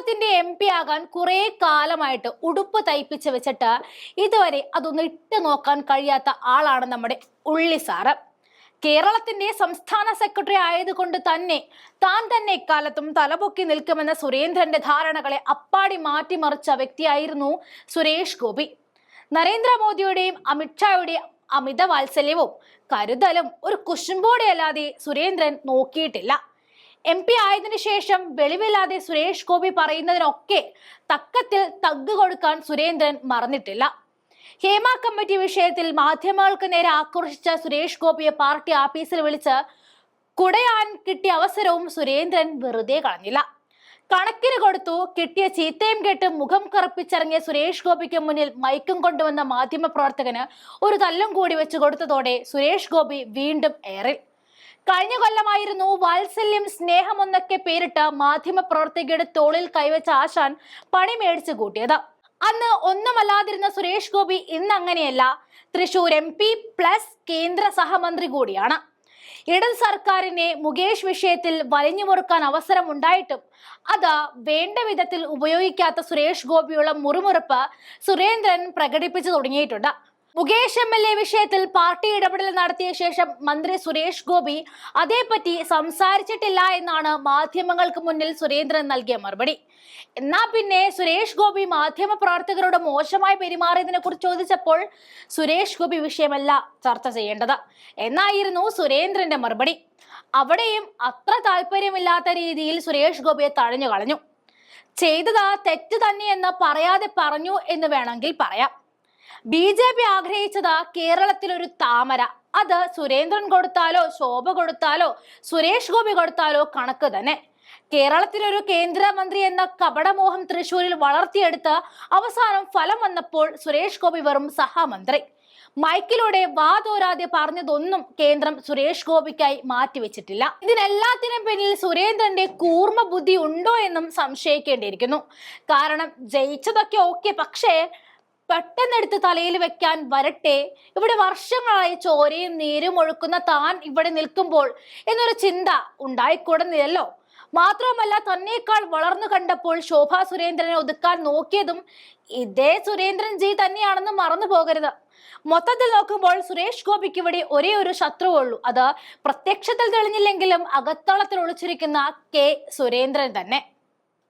കേരളത്തിന്റെ M P ആകാൻ കുറെ കാലമായിട്ട് ഉടുപ്പ് തയ്പ്പിച്ച് വെച്ചിട്ട് ഇതുവരെ അതൊന്ന് ഇട്ട് നോക്കാൻ കഴിയാത്ത ആളാണ് നമ്മുടെ ഉള്ളി സാറ്. കേരളത്തിന്റെ സംസ്ഥാന സെക്രട്ടറി ആയതുകൊണ്ട് തന്നെ താൻ തന്നെ ഇക്കാലത്തും തലപൊക്കി നിൽക്കുമെന്ന സുരേന്ദ്രന്റെ ധാരണകളെ അപ്പാടി മാറ്റിമറിച്ച വ്യക്തിയായിരുന്നു സുരേഷ് ഗോപി. നരേന്ദ്രമോദിയുടെയും അമിത്ഷായുടെയും അമിത വാത്സല്യവും കരുതലും ഒരു കുശുമ്പോടെയല്ലാതെ സുരേന്ദ്രൻ നോക്കിയിട്ടില്ല. എം പി ആയതിനു ശേഷം വെളിവില്ലാതെ സുരേഷ് ഗോപി പറയുന്നതിനൊക്കെ തക്കത്തിൽ തഗ് കൊടുക്കാൻ സുരേന്ദ്രൻ മറന്നിട്ടില്ല. ഹേമ കമ്മിറ്റി വിഷയത്തിൽ മാധ്യമങ്ങൾക്ക് നേരെ ആക്രോശിച്ച സുരേഷ് ഗോപിയെ പാർട്ടി ആഫീസിൽ വിളിച്ച് കുടയാൻ കിട്ടിയ അവസരവും സുരേന്ദ്രൻ വെറുതെ കളഞ്ഞില്ല. കണക്കിന് കൊടുത്തു കിട്ടിയ ചീത്തയും കേട്ട് മുഖം കറുപ്പിച്ചിറങ്ങിയ സുരേഷ് ഗോപിക്ക് മുന്നിൽ മൈക്കും കൊണ്ടുവന്ന മാധ്യമ പ്രവർത്തകന് ഒരു തല്ലും കൂടി വെച്ച് കൊടുത്തതോടെ സുരേഷ് ഗോപി വീണ്ടും ഏറിൽ കഴിഞ്ഞ കൊല്ലമായിരുന്നു വാത്സല്യം സ്നേഹമൊന്നൊക്കെ പേരിട്ട് മാധ്യമ പ്രവർത്തകയുടെ തോളിൽ കൈവച്ച ആശാൻ പണി മേടിച്ചു കൂട്ടിയത്. അന്ന് ഒന്നുമല്ലാതിരുന്ന സുരേഷ് ഗോപി ഇന്ന് അങ്ങനെയല്ല തൃശൂർ എം പി പ്ലസ് കേന്ദ്ര സഹമന്ത്രി കൂടിയാണ്. ഇടത് സർക്കാരിനെ മുകേഷ് വിഷയത്തിൽ വലിഞ്ഞു മുറുക്കാൻ അവസരം ഉണ്ടായിട്ടും അത് വേണ്ട വിധത്തിൽ ഉപയോഗിക്കാത്ത സുരേഷ് ഗോപിയുള്ള മുറിമുറുപ്പ് സുരേന്ദ്രൻ പ്രകടിപ്പിച്ചു തുടങ്ങിയിട്ടുണ്ട്. മുകേഷ് എം എൽ എ വിഷയത്തിൽ പാർട്ടി ഇടപെടൽ നടത്തിയ ശേഷം മന്ത്രി സുരേഷ് ഗോപി അതേപ്പറ്റി സംസാരിച്ചിട്ടില്ല എന്നാണ് മാധ്യമങ്ങൾക്ക് മുന്നിൽ സുരേന്ദ്രൻ നൽകിയ മറുപടി. എന്നാ പിന്നെ സുരേഷ് ഗോപി മാധ്യമ പ്രവർത്തകരോട് മോശമായി പെരുമാറിയതിനെ കുറിച്ച് ചോദിച്ചപ്പോൾ സുരേഷ് ഗോപി വിഷയമല്ല ചർച്ച ചെയ്യേണ്ടത് എന്നായിരുന്നു സുരേന്ദ്രന്റെ മറുപടി. അവിടെയും അത്ര താല്പര്യമില്ലാത്ത രീതിയിൽ സുരേഷ് ഗോപിയെ തഴഞ്ഞു കളഞ്ഞു ചെയ്തതാ തെറ്റ് തന്നെയെന്ന് പറയാതെ പറഞ്ഞു എന്ന് വേണമെങ്കിൽ പറയാം. ബി ജെ പി ആഗ്രഹിച്ചത് കേരളത്തിലൊരു താമര. അത് സുരേന്ദ്രൻ കൊടുത്താലോ ശോഭ കൊടുത്താലോ സുരേഷ് ഗോപി കൊടുത്താലോ കണക്ക് തന്നെ. കേരളത്തിലൊരു കേന്ദ്രമന്ത്രി എന്ന കപടമോഹം തൃശൂരിൽ വളർത്തിയെടുത്ത് അവസാനം ഫലം വന്നപ്പോൾ സുരേഷ് ഗോപി വെറും സഹമന്ത്രി. മൈക്കിലൂടെ വാതോരാതെ പറഞ്ഞതൊന്നും കേന്ദ്രം സുരേഷ് ഗോപിക്കായി മാറ്റിവെച്ചിട്ടില്ല. ഇതിനെല്ലാത്തിനും പിന്നിൽ സുരേന്ദ്രന്റെ കൂർമ്മ ബുദ്ധി ഉണ്ടോ എന്നും സംശയിക്കേണ്ടിയിരിക്കുന്നു. കാരണം ജയിച്ചതൊക്കെ ഓക്കെ പക്ഷേ പെട്ടെന്നെടുത്ത് തലയിൽ വെക്കാൻ വരട്ടെ. ഇവിടെ വർഷങ്ങളായി ചോരയും നീരും ഒഴുക്കുന്ന താൻ ഇവിടെ നിൽക്കുമ്പോൾ എന്നൊരു ചിന്ത ഉണ്ടായിക്കൂടുന്നില്ലല്ലോ. മാത്രവുമല്ല തന്നേക്കാൾ വളർന്നു കണ്ടപ്പോൾ ശോഭ സുരേന്ദ്രനെ ഒതുക്കാൻ നോക്കിയതും ഇതേ സുരേന്ദ്രൻ ജി തന്നെയാണെന്ന് മറന്നു പോകരുത്. മൊത്തത്തിൽ നോക്കുമ്പോൾ സുരേഷ് ഗോപിക്ക് ഇവിടെ ഒരേ ഒരു ശത്രുവുള്ളൂ. അത് പ്രത്യക്ഷത്തിൽ തെളിഞ്ഞില്ലെങ്കിലും അകത്തളത്തിൽ ഒളിച്ചിരിക്കുന്ന കെ സുരേന്ദ്രൻ തന്നെ.